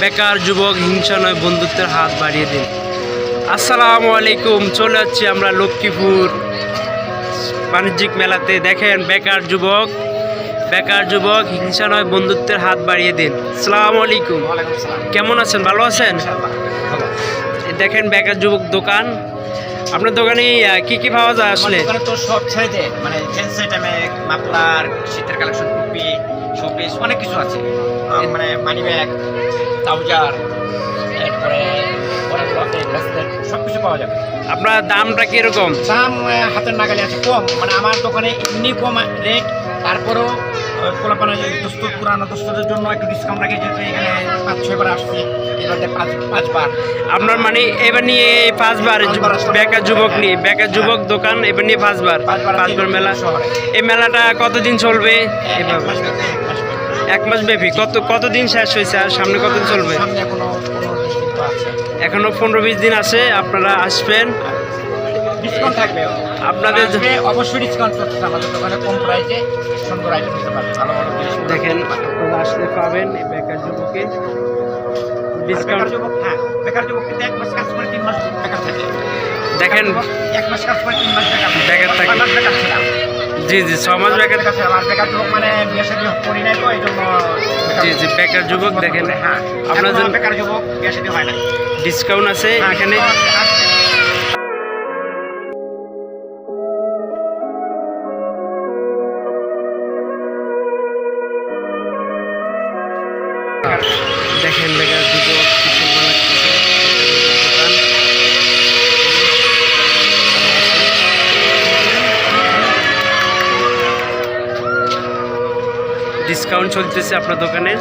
বেকার যুবক হিংসা নয় বন্ধুত্বের হাত বাড়িয়ে দিন। আসসালামু আলাইকুম চলে যাচ্ছি আমরা লক্ষ্মীপুর বাণিজ্যিক মেলাতে। দেখেন বেকার যুবক বেকার যুবক হিংসা নয় বন্ধুত্বের হাত বাড়িয়ে দিন। আসসালামু আলাইকুম। কেমন আছেন? ভালো আছেন? দেখেন বেকার যুবক দোকান। আপনার দোকানে কি কি পাওয়া যায় আসলে? তো সব ছেড়ে মানে জেন্টস আইটেমে মাফলার শীতের কালেকশন টুপি শোপিস অনেক কিছু আছে। মানে মানি ব্যাগ ট্রাউজার এরপরে সব কিছু পাওয়া যাবে। আপনার দামটা কীরকম দাম হাতের নাগালে আছে কম মানে আমার দোকানে এমনি কম রেট তারপরেও দোস্ত পুরানো দোস্তদের জন্য একটু ডিসকাউন্ট রাখে যেহেতু এখানে পাঁচ ছয়বার আসছি এবার পাঁচ পাঁচবার। আপনার মানে এবার নিয়ে পাঁচবার বেকার যুবক নিয়ে বেকার যুবক দোকান এবার নিয়ে পাঁচবার পাঁচবার মেলা। এই মেলাটা কতদিন চলবে? এভাবে। এক মাস ব্যাপী। কত কতদিন শেষ হয়েছে আর সামনে কতদিন চলবে? এখনও পনেরো বিশ দিন আছে। আপনারা আসবেন। আপনাদের- অবশ্যই ডিসকাউন্ট করতেছে আমাদের দোকানে কম প্রাইসে সুন্দর আইটেম দিতে পারবে ভালো ভালো দেখেন আপনারা আসলে পাবেন বেকার যুবকে। ডিসকাউন্ট যুবক হ্যাঁ বেকার যুবক কিন্তু এক মাস কাজ করে তিন মাস বেকার থাকে। দেখেন এক মাস কাজ করে তিন মাস বেকার থাকে। বেকার থাকে। ছয় মাস বেকার ছিলাম জি জি ছ মাস বেকার বেকার আর বেকার যুবক মানে বিয়ে শাদী জি জি বেকার যুবক দেখেন হ্যাঁ আপনার আপনার জন্য বেকার যুবক হয় না ডিসকাউন্ট আছে হ্যাঁ, এখানে। দেখেন বেকার ডিসকাউন্ট চলতেছে আপনার দোকানে।